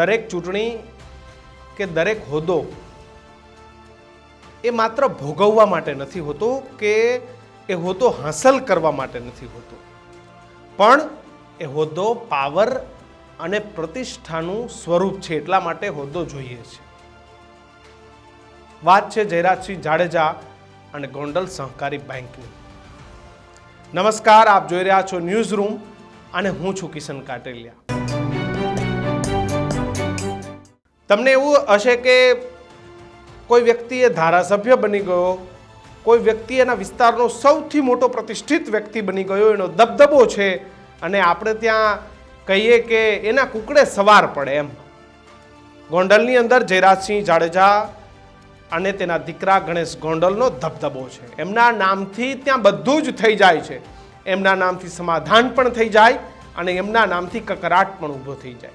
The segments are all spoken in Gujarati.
દરેક ચૂંટણી કે દરેક હોદ્દો એ માત્ર ભોગવવા માટે નથી હોતો કે એ હોદ્દો હાંસલ કરવા માટે નથી હોતો. પણ એ હોદ્દો પાવર અને પ્રતિષ્ઠાનું સ્વરૂપ છે એટલા માટે હોદ્દો જોઈએ છે. વાત છે જયરાજસિંહ જાડેજા અને ગોંડલ સહકારી બેંકની. નમસ્કાર, આપ જોઈ રહ્યા છો ન્યૂઝ રૂમ અને હું છું કિશન કાટેલિયા. તમને એવું હશે કે કોઈ વ્યક્તિ એ ધારાસભ્ય બની ગયો, કોઈ વ્યક્તિ એના વિસ્તારનો સૌથી મોટો પ્રતિષ્ઠિત વ્યક્તિ બની ગયો, એનો દબદબો છે અને આપણે ત્યાં કહીએ કે એના કુકડે સવાર પડે એમ. ગોંડલની અંદર જયરાજસિંહ જાડેજા અને તેના દીકરા ગણેશ ગોંડલનો ધબધબો છે. એમના નામથી ત્યાં બધું જ થઈ જાય છે. એમના નામથી સમાધાન પણ થઈ જાય અને એમના નામથી કકરાટ પણ ઊભો થઈ જાય.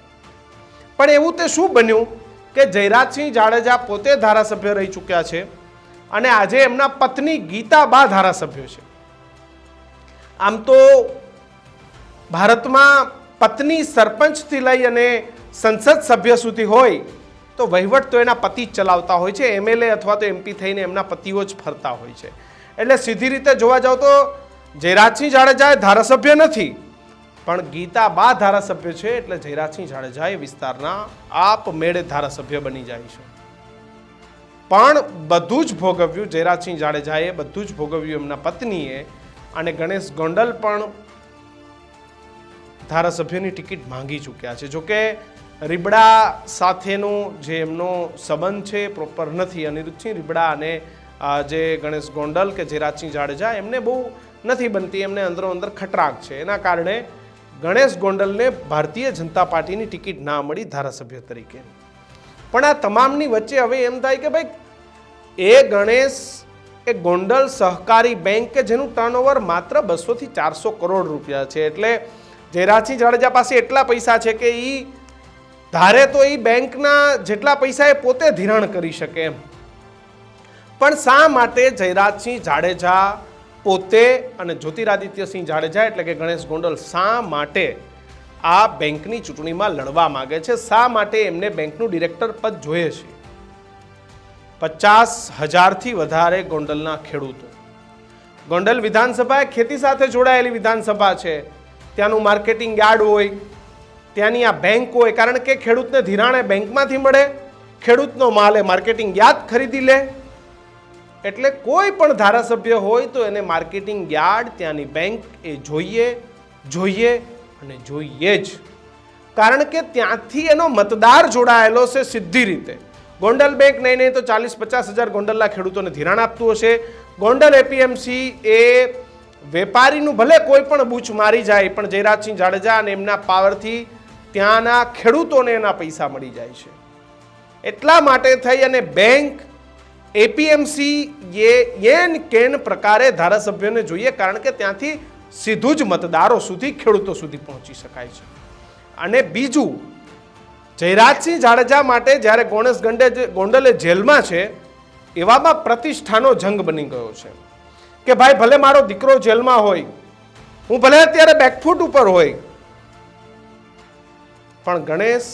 પણ એવું તે શું બન્યું? કે જયરાજસિંહ જાડેજા પોતે ધારાસભ્ય રહી ચૂક્યા છે અને આજે એમના પત્ની ગીતાબા ધારાસભ્ય છે. આમ તો ભારતમાં પત્ની સરપંચથી લઈ અને સંસદ સભ્ય સુધી હોય તો વહીવટ તો એના પતિ જ ચલાવતા હોય છે, એમએલએ અથવા તો એમપી થઈને એમના પતિઓ જ ફરતા હોય છે. એટલે સીધી રીતે જોવા જાવ તો જયરાજસિંહ જાડેજા એ ધારાસભ્ય નથી પણ ગીતા બા ધારાસભ્ય છે એટલે જયરાજસિંહ જાડેજા એ વિસ્તારના આપમેળે ધારાસભ્ય બની જાય છે. પણ બધું જ ભોગવ્યું જયરાજસિંહ જાડેજાએ, બધું જ ભોગવ્યું એમના પત્નીએ અને ગણેશ ગોંડલ પણ ધારાસભ્યની ટિકિટ માંગી ચૂક્યા છે. જોકે રીબડા સાથેનો જે એમનો સંબંધ છે પ્રોપર નથી. અનિરુદ્ધસિંહ રીબડા અને જે ગણેશ ગોંડલ કે જયરાજસિંહ જાડેજા એમને બહુ નથી બનતી. એમને અંદરો અંદર ખટરાક છે. એના કારણે ગણેશ ગોંડલને ભારતીય જનતા પાર્ટીની ટિકિટ ના મળી ધારાસભ્ય તરીકે. પણ આ તમામની વચ્ચે હવે એમ થાય કે ભાઈ, એ ગણેશ, એ ગોંડલ સહકારી બેંક કે જેનું ટર્નઓવર માત્ર બસોથી ચારસો કરોડ રૂપિયા છે. એટલે જયરાજસિંહ જાડેજા પાસે એટલા પૈસા છે કે એ ધારે તો એ બેંકના જેટલા પૈસા એ પોતે ધિરાણ કરી શકે એમ. પણ શા માટે જયરાજસિંહ જાડેજા પોતે અને જ્યોતિરાદિત્યસિંહ જાડેજા એટલે કે ગણેશ ગોંડલ શા માટે આ બેંકની ચૂંટણીમાં લડવા માગે છે? શા માટે એમને બેંકનું ડિરેક્ટર પદ જોઈએ છે? પચાસ હજારથી વધારે ગોંડલના ખેડૂતો. ગોંડલ વિધાનસભા એ ખેતી સાથે જોડાયેલી વિધાનસભા છે. ત્યાંનું માર્કેટિંગ યાર્ડ હોય, ત્યાંની આ બેંક હોય, કારણ કે ખેડૂતને ધિરાણે બેંકમાંથી મળે, ખેડૂતનો માલ એ માર્કેટિંગ યાદ ખરીદી લે એટલે કોઈ પણ ધારાસભ્ય હોય તો એને માર્કેટિંગ યાર્ડ, ત્યાંની બેંક એ જોઈએ જોઈએ અને જોઈએ જ. કારણ કે ત્યાંથી એનો મતદાર જોડાયેલો છે સીધી રીતે. ગોંડલ બેંક નહીં નહીં તો ચાલીસ, પચાસ હજાર ગોંડલના ખેડૂતોને ધિરાણ આપતું હશે. ગોંડલ એપીએમસી એ વેપારીનું ભલે કોઈ પણ બૂચ મારી જાય, પણ જયરાજસિંહ જાડેજા અને એમના પાવરથી ત્યાંના ખેડૂતોને એના પૈસા મળી જાય છે. એટલા માટે થઈ અને બેંક એપીએમસી એ એન કેન પ્રકારે ધારાસભ્યોને જોઈએ કારણ કે ત્યાંથી સીધું જ મતદારો સુધી, ખેડૂતો સુધી પહોંચી શકાય છે. અને બીજું, જયરાજસિંહ જાડેજા માટે જ્યારે ગોણેશ ગંડે ગોંડલે જેલમાં છે, એવામાં પ્રતિષ્ઠાનો જંગ બની ગયો છે. કે ભાઈ, ભલે મારો દીકરો જેલમાં હોય, હું ભલે અત્યારે બેકફૂટ ઉપર હોય, પણ ગણેશ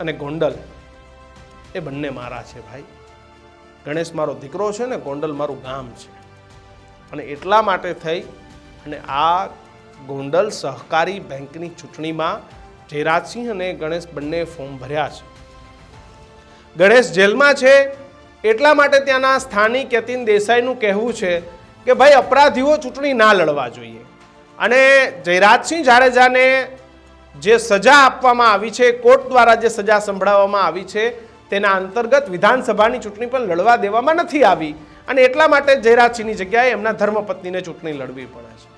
અને ગોંડલ એ બંને મારા છે ભાઈ. ગણેશ મારો દીકરો છે ને, ગોંડલ મારું ગામ છે. અને એટલા માટે થઈ અને આ ગોંડલ સહકારી બેંકની ચૂંટણીમાં જયરાજસિંહ અને ગણેશ બંને ફોર્મ ભર્યા છે. ગણેશ જેલમાં છે, એટલા માટે ત્યાંના સ્થાનિક યતિન દેસાઈનું કહેવું છે કે ભાઈ, અપરાધીઓ ચૂંટણી ના લડવા જોઈએ. અને જયરાજસિંહ જાડેજાને જે સજા આપવામાં આવી છે, કોર્ટ દ્વારા જે સજા સંભળાવવામાં આવી છે તેના અંતર્ગત વિધાનસભાની ચૂંટણી પણ લડવા દેવામાં નથી આવી. અને એટલા માટે જયરાજસિંહની જગ્યાએ એમના ધર્મપત્નીને ચૂંટણી લડવી પડે છે.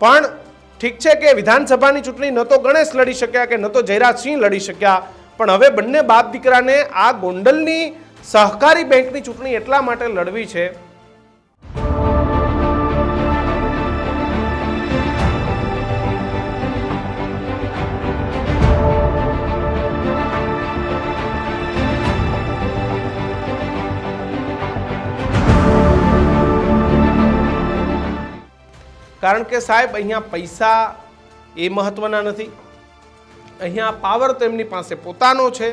પણ ઠીક છે કે વિધાનસભાની ચૂંટણી ન તો ગણેશ લડી શક્યા કે ન તો જયરાજસિંહ લડી શક્યા. પણ હવે બંને બાપ દીકરાને આ ગોંડલની સહકારી બેંકની ચૂંટણી એટલા માટે લડવી છે કારણ કે સાહેબ, અહીંયા પૈસા એ મહત્વના નથી. અહીંયા પાવર તો એમની પાસે પોતાનો છે.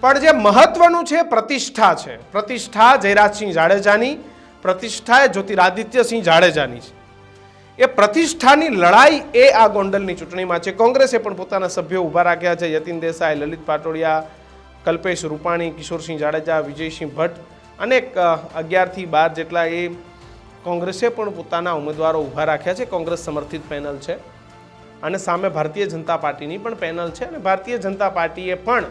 પણ જે મહત્વનું છે પ્રતિષ્ઠા છે. પ્રતિષ્ઠા જયરાજસિંહ જાડેજાની, પ્રતિષ્ઠા એ જ્યોતિરાદિત્યસિંહ જાડેજાની છે. એ પ્રતિષ્ઠાની લડાઈ એ આ ગોંડલની ચૂંટણીમાં છે. કોંગ્રેસે પણ પોતાના સભ્યો ઊભા રાખ્યા છે. યતિન દેસાઈ, લલિત પાટોડિયા, કલ્પેશ રૂપાણી, કિશોરસિંહ જાડેજા, વિજયસિંહ ભટ્ટ અનેક અગિયારથી બાર જેટલા એ કોંગ્રેસે પણ પોતાના ઉમેદવારો ઊભા રાખ્યા છે. કોંગ્રેસ સમર્થિત પેનલ છે. અને સામે ભારતીય જનતા પાર્ટીની પણ પેનલ છે. અને ભારતીય જનતા પાર્ટીએ પણ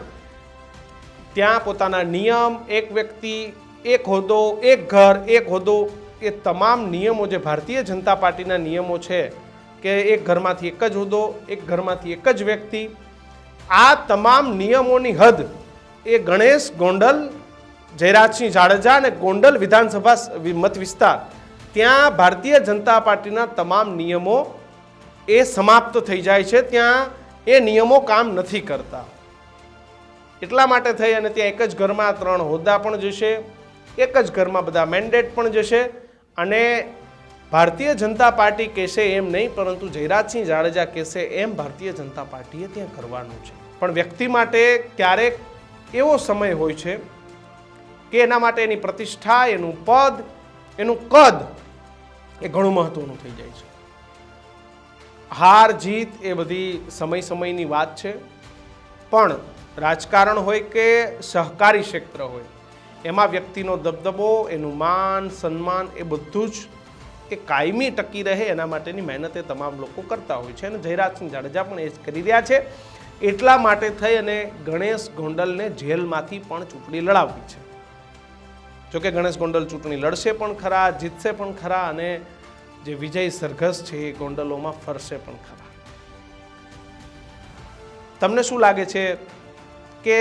ત્યાં પોતાના નિયમ, એક વ્યક્તિ, એક હોદ્દો, એક ઘર, એક હોદ્દો એ તમામ નિયમો જે ભારતીય જનતા પાર્ટીના નિયમો છે કે એક ઘરમાંથી એક જ હોદ્દો, એક ઘરમાંથી એક જ વ્યક્તિ, આ તમામ નિયમોની હદ એ ગણેશ ગોંડલ, જયરાજસિંહ જાડેજા અને ગોંડલ વિધાનસભા મત વિસ્તાર ત્યાં ભારતીય જનતા પાર્ટીના તમામ નિયમો એ સમાપ્ત થઈ જાય છે. ત્યાં એ નિયમો કામ નથી કરતા. એટલા માટે થઈ અને ત્યાં એક જ ઘરમાં ત્રણ હોદ્દા પણ જશે, એક જ ઘરમાં બધા મેન્ડેટ પણ જશે અને ભારતીય જનતા પાર્ટી કહેશે એમ નહીં, પરંતુ જયરાજસિંહ જાડેજા કહેશે એમ ભારતીય જનતા પાર્ટીએ ત્યાં કરવાનું છે. પણ વ્યક્તિ માટે ક્યારેક એવો સમય હોય છે કે એના માટે એની પ્રતિષ્ઠા, એનું પદ એનું કદ એ ઘણું મહત્વનું થઈ જાય છે. હાર, જીત એ બધી સમય સમયની વાત છે. પણ રાજકારણ હોય કે સહકારી ક્ષેત્ર હોય, એમાં વ્યક્તિનો દબદબો, એનું માન, સન્માન એ બધું જ એ કાયમી ટકી રહે એના માટેની મહેનત એ તમામ લોકો કરતા હોય છે. અને જયરાજસિંહ જાડેજા પણ એ જ કરી રહ્યા છે. એટલા માટે થઈ અને ગણેશ ગોંડલને જેલમાંથી પણ ચૂંટણી લડાવવી છે. જોકે ગણેશ ગોંડલ ચૂંટણી લડશે પણ ખરા, જીતશે પણ ખરા અને જે વિજય સરઘસ છે એ ગોંડલોમાં ફરશે પણ ખરા. તમને શું લાગે છે કે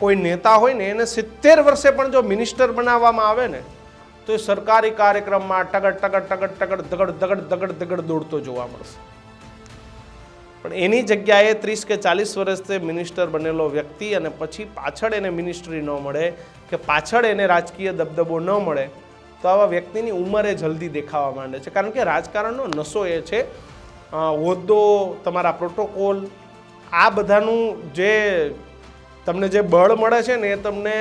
કોઈ નેતા હોય ને એને સિત્તેર વર્ષે પણ જો મિનિસ્ટર બનાવવામાં આવે ને, તો એ સરકારી કાર્યક્રમમાં ટગડ ટગડ ટગડ ટગડ દગડ દગડ દગડ દગડ દોડતો જોવા મળશે. પણ એની જગ્યાએ ત્રીસ કે ચાલીસ વર્ષથી મિનિસ્ટર બનેલો વ્યક્તિ અને પછી પાછળ એને મિનિસ્ટ્રી ન મળે કે પાછળ એને રાજકીય દબદબો ન મળે, તો આવા વ્યક્તિની ઉંમરે જલ્દી દેખાવા માંડે છે. કારણ કે રાજકારણનો નશો એ છે હોદ્દો, તમારા પ્રોટોકોલ, આ બધાનું જે તમને જે બળ મળે છે ને એ તમને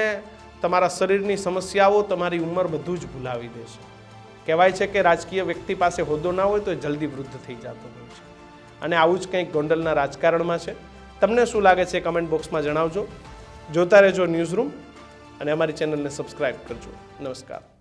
તમારા શરીરની સમસ્યાઓ તમારી ઉંમર બધું જ ભૂલાવી દેશે. કહેવાય છે કે રાજકીય વ્યક્તિ પાસે હોદ્દો ના હોય તો એ જલ્દી વૃદ્ધ થઈ જતો હોય છે. અને આવું જ કંઈક ગોંડલના રાજકારણમાં છે. તમને શું લાગે છે કમેન્ટ બોક્સમાં જણાવજો. જોતા રહેજો ન્યૂઝ રૂમ અને અમારી ચેનલને સબસ્ક્રાઈબ કરજો. નમસ્કાર.